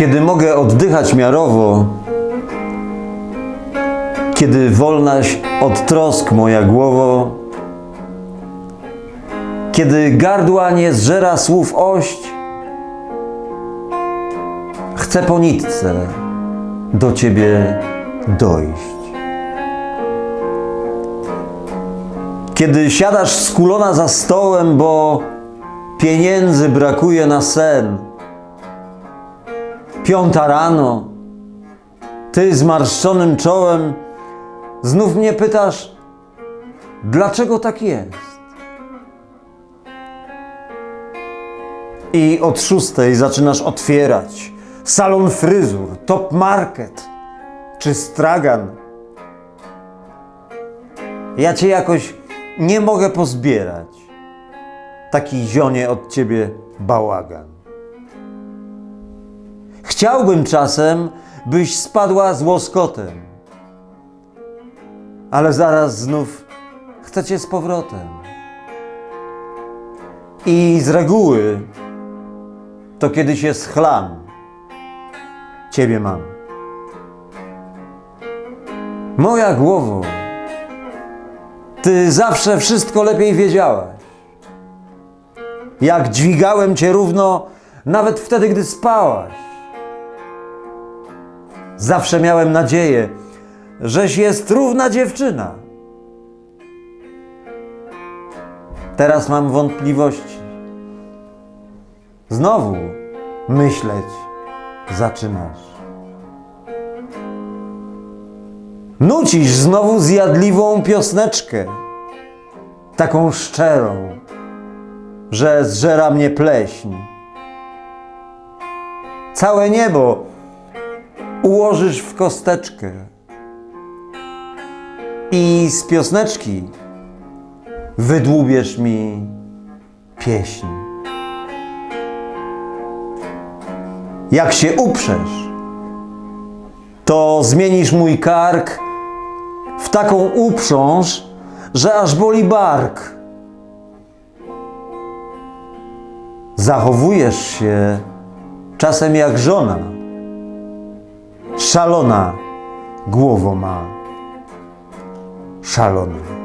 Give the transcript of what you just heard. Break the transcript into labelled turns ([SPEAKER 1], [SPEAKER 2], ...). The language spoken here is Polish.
[SPEAKER 1] Kiedy mogę oddychać miarowo, kiedy wolnaś od trosk moja głowo, kiedy gardła nie zżera słów ość, chcę po nitce do Ciebie dojść. Kiedy siadasz skulona za stołem, bo pieniędzy brakuje na sen. Piąta rano, ty zmarszczonym czołem, znów mnie pytasz, dlaczego tak jest? I od szóstej zaczynasz otwierać salon fryzur, top market czy stragan. Ja cię jakoś nie mogę pozbierać. Taki zionie od ciebie bałagan. Chciałbym czasem, byś spadła z łoskotem, ale zaraz znów chcę cię z powrotem. I z reguły to kiedy się schlam, ciebie mam. Moja głowo, ty zawsze wszystko lepiej wiedziałaś. Jak dźwigałem cię równo, nawet wtedy, gdy spałaś. Zawsze miałem nadzieję, żeś jest równa dziewczyna. Teraz mam wątpliwości. Znowu myśleć zaczynasz. Nucisz znowu zjadliwą piosneczkę, taką szczerą, że zżera mnie pleśń. Całe niebo ułożysz w kosteczkę i z piosneczki wydłubiesz mi pieśń. Jak się uprzesz, to zmienisz mój kark w taką uprząż, że aż boli bark. Zachowujesz się czasem jak żona. Szalona głową ma. Szalona.